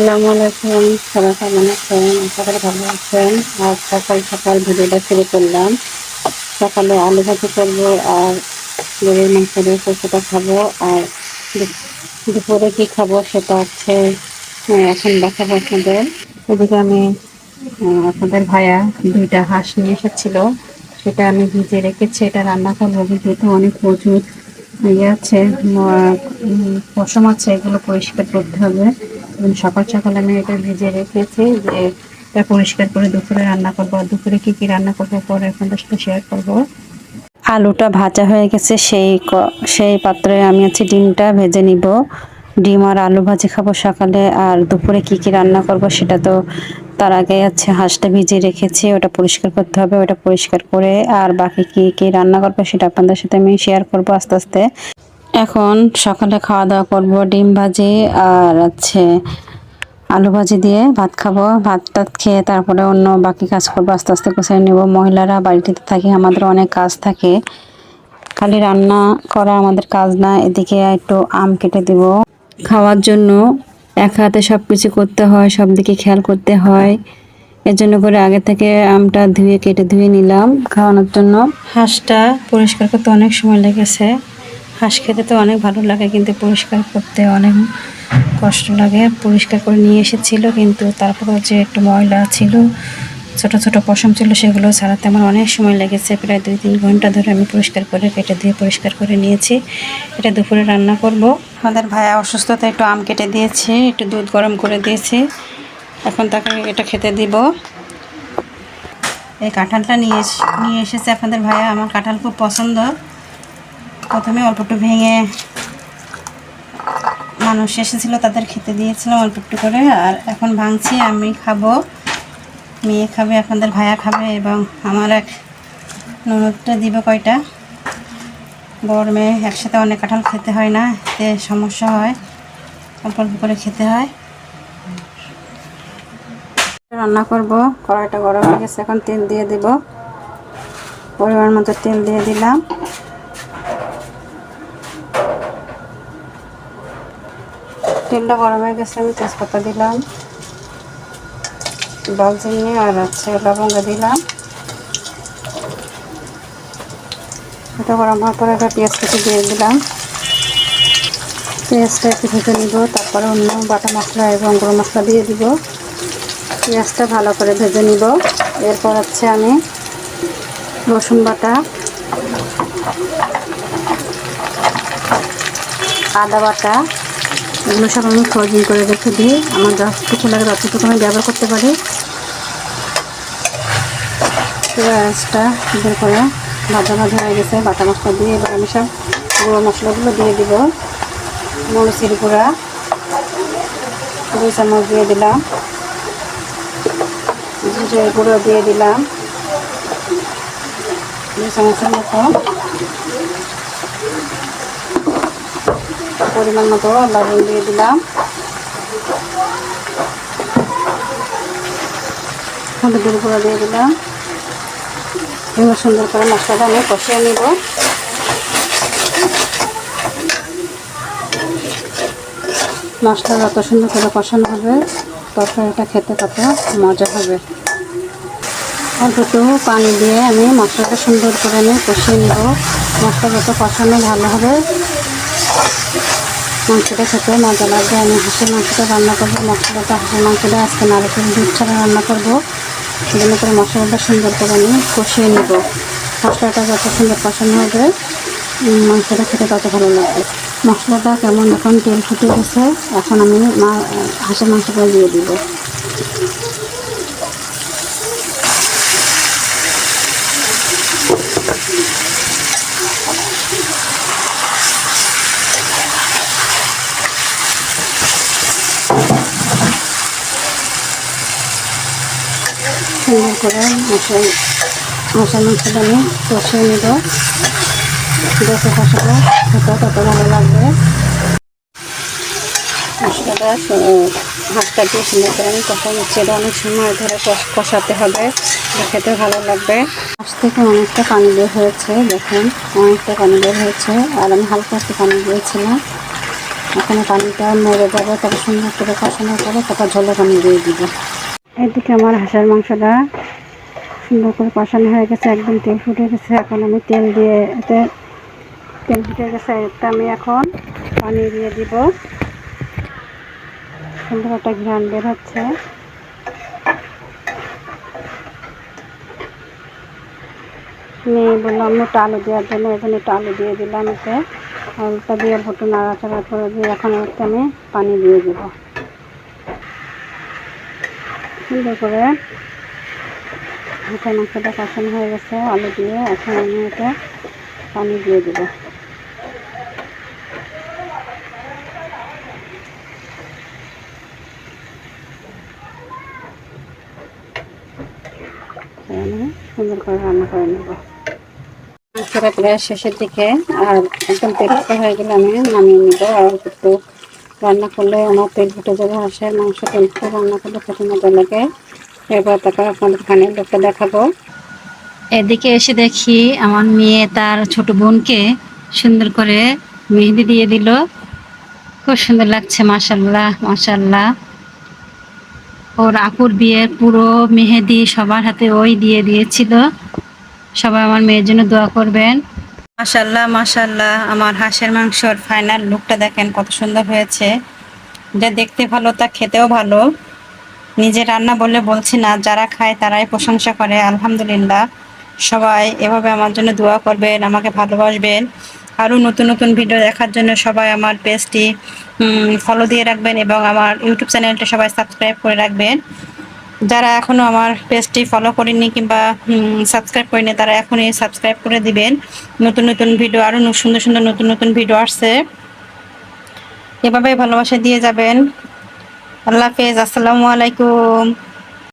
আসসালামু আলাইকুম। সবাই কেমন আছেন? আশা করি ভালো আছেন। আর সকাল সকাল ভিডিওটা শুরু করলাম। সকালে আলু ভাজি করব আর গরুর মাংস দিয়ে কচুটা খাব। আর দুপুরে কি খাব সেটা হচ্ছে এখন দেখাবো আপনাদের। এদিকে আমি আপনাদের ভাইয়া দুইটা হাঁস নিয়ে এসেছিল। সেটা আমি ভিজে রেখেছি। এটা রান্না করব। ভিজেতে অনেক প্রচুর ইয়ে আছে পশম আছে, এগুলো পরিষ্কার করতে হবে। সকাল সকাল আমি এটা ভিজে রেখেছি যে এটা পরিষ্কার করে দুপুরে রান্না করব। আর দুপুরে কি কি রান্না করব পরে আপনাদের সাথে শেয়ার করব। আলুটা ভাজা হয়ে গেছে, সেই সেই পাত্রে আমি হচ্ছে ডিমটা ভেজে নিব। ডিম আর আলু ভাজি খাব সকালে, আর দুপুরে কি কি রান্না করব সেটা তো তার আগে আছে হাঁসটা ভিজিয়ে রেখেছি, ওটা পরিষ্কার করতে হবে, ওটা পরিষ্কার করে আর বাকি কি কি রান্না করব সেটা আপনাদের সাথে আমি শেয়ার করব আস্তে আস্তে। এখন সকালে খাওয়া দাওয়া করব, ডিম ভাজি আর আছে আলু ভাজি দিয়ে ভাত খাব। ভাত টাত খেয়ে তারপরে অন্য বাকি কাজ করব, আস্তে আস্তে গুছিয়ে নেব। মহিলারা বাড়িতে থাকি, আমাদের অনেক কাজ থাকে। খালি রান্না করা আমাদের কাজ না, এদিকে একটু আম কেটে দিব। খাওয়ার জন্য এক হাতে সব কিছু করতে হয়, সব দিকে খেয়াল করতে হয়। এর জন্য করে আগে থেকে আমটা ধুয়ে, কেটে ধুয়ে নিলাম খাওয়ানোর জন্য। হাঁসটা পরিষ্কার করতে অনেক সময় লেগেছে। হাঁস খেতে তো অনেক ভালো লাগে, কিন্তু পরিষ্কার করতে অনেক কষ্ট লাগে। পরিষ্কার করে নিয়ে এসেছিল, কিন্তু তারপরেও যে একটু ময়লা ছিল, ছোট ছোট পশম ছিল, সেগুলো ছাড়াতে আমার অনেক সময় লেগেছে। প্রায় দুই তিন ঘণ্টা ধরে আমি পরিষ্কার করে কেটে দিয়ে পরিষ্কার করে নিয়েছি। এটা দুপুরে রান্না করব। আমাদের ভাইয়া অসুস্থতা, একটু আম কেটে দিয়েছে, একটু দুধ গরম করে দিয়েছি। এখন তাকে এটা খেতে দিব। এই কাঁঠালটা নিয়ে নিয়ে এসেছে আপনাদের ভাইয়া, আমার কাঁঠাল খুব পছন্দ। প্রথমে অল্প একটু ভেঙে মানুষ এসেছিল, তাদের খেতে দিয়েছিলাম অল্প একটু করে, আর এখন ভাঙছি, আমি খাব, মেয়ে খাবে আপনাদের ভাইয়া খাবে, এবং আমার এক ননদটা দিবে কয়টা? বড় মেয়ে, একসাথে অনেক কাঁঠাল খেতে হয় না, এতে সমস্যা হয়, অল্প অল্প করে খেতে হয়। রান্না করব, কড়াইটা গরম হয়ে গেছে, এখন তেল দিয়ে দিব, পরিমাণ মতো তেল দিয়ে দিলাম। তেলটা গরম হয়ে গেছে, আমি তেজপাতা দিলাম দালচিনি আর হচ্ছে লবঙ্গ দিলাম। এটা গরম হওয়ার পরে একটা পেঁয়াজ কেটে দিয়ে দিলাম। পেঁয়াজটা একটু ভেজে নিব, তারপরে অন্য বাটা মশলা এবং গরম মশলা দিয়ে দিব। পেঁয়াজটা ভালো করে ভেজে নিব। এরপর হচ্ছে আমি রসুন বাটা, আদা বাটা এগুলো সব আমি ফ্রোজিং করে রেখে দিই। আমার যতটুকু লাগে ততটুকু আমি ব্যবহার করতে পারি। পেঁয়াজটা বের করে। ভাজা ভাজা হয়ে গেছে, বাটা মশলা দিয়ে এবার আমি সব গুঁড়ো মশলাগুলো দিয়ে দিব। মরিচের গুঁড়া, দুই চামচ দিয়ে দিলাম। গুঁড়ো দিয়ে দিলাম। দুই চামচের মতো। পরিমাণ মতো লবণ দিয়ে দিলাম। হলুদের গুঁড়ো দিয়ে দিলাম। এবার সুন্দর করে মশলাটা আমি কষিয়ে নিব। মশলা যত সুন্দর করে কষানো হবে, তরকারিটা খেতে তত মজা হবে। অল্প পানি দিয়ে আমি মশলাটা সুন্দর করে আমি কষিয়ে নেব। মশলা যত কষানো ভালো হবে মাংসটা খেতে মজা লাগবে। আমি হাঁসের মাংসটা রান্না করব, মশলাটা, হাঁসের মাংসটা আজকে নারকেল দুধ ছাড়া রান্না করব। সেজন্য করে মশলাটা সুন্দর করে আমি কষিয়ে নেব। মশলাটা যত সুন্দর কষানো হবে মাংসটা খেতে তত ভালো লাগবে। মশলাটা কেমন, এখন তেল ফুটে গেছে, এখন আমি হাঁসের মাংসটা দিয়ে দিব। সুন্দর করে মশলা মশলা মাংসটা আমি কষিয়ে নেব। যত কষাবো খেতে তত ভালো লাগবে। মশলাটা হাঁসটা দিয়ে সুন্দর করে আমি কষা নিচ্ছি। অনেক সময় ধরে কষ- কষাতে হবে। খেতে ভালো লাগবে। হাঁস থেকে অনেকটা পানি বের হয়েছে, দেখুন। অনেকটা পানি বের হয়েছে। আর আমি হালকা একটু পানি দিয়েছিলাম। এখানে পানিটা মরে যাবে তারপর সুন্দর করে কষানোর পরে তারপর ঝোলে পানি দিয়ে দিব। এদিকে আমার হাঁসের মাংসটা সুন্দর করে কষানো হয়ে গেছে, একদম তেল ফুটে গেছে। এখন আমি তেল দিয়ে এতে তেল ফুটে গেছে আমি এখন পানি দিয়ে দিব। সুন্দর একটা ঘ্রাণ বের হচ্ছে। আমি বললাম, একটু আলু দেওয়ার জন্য জন্য একটু আলু দিয়ে দিলাম এতে। আলুটা দিয়ে ভুটু নাড়াচাড়া করে দিয়ে এখন আমি পানি দিয়ে দিব। সুন্দর করে হাঁসের মাংসটা কষানো হয়ে গেছে, আলু দিয়ে এখন আমি এতে পানি দিয়ে দেবো। সুন্দর করে রান্না করে নেব। মাংসটা প্রায় শেষের দিকে, আর একদম ফুটে হয়ে গেলে আমি নামিয়ে নেব, আর একটু রান্না করলে আমার তেল ফুটে যাবে হাঁসের মাংস তেল ফুটে রান্না করলে খেতে মজা লাগে। এবার তারপর আপনাদের খানের লোককে দেখাবো। এদিকে এসে দেখি আমার মেয়ে তার ছোট বোনকে সুন্দর করে মেহেদি দিয়ে দিল। খুব সুন্দর লাগছে মাসাল্লাহ মাসাল্লাহ ওর আপুর বিয়ের পুরো মেহেদি সবার হাতে ওই দিয়ে দিয়েছিল। সবাই আমার মেয়ের জন্য দোয়া করবেন। মাসাল্লাহ মাসাল্লাহ আমার হাঁসের মাংসর ফাইনাল লুকটা দেখেন কত সুন্দর হয়েছে। যা দেখতে ভালো, তা খেতেও ভালো। নিজে রান্না বলে বলছি না, যারা খায় তারাই প্রশংসা করে। আলহামদুলিল্লাহ, সবাই এভাবে আমার জন্য দোয়া করবেন, আমাকে ভালোবাসবেন। আরও নতুন নতুন ভিডিও দেখার জন্য সবাই আমার পেজটি ফলো দিয়ে রাখবেন এবং আমার ইউটিউব চ্যানেলটা সবাই সাবস্ক্রাইব করে রাখবেন। যারা এখনও আমার পেজটি ফলো করেনি কিংবা সাবস্ক্রাইব করেনি তারা এখনই সাবস্ক্রাইব করে দিবেন। নতুন নতুন ভিডিও আরও সুন্দর সুন্দর নতুন নতুন ভিডিও আসছে। এভাবেই ভালোবাসা দিয়ে যাবেন। আল্লাহ হাফেজ, আসসালামু আলাইকুম।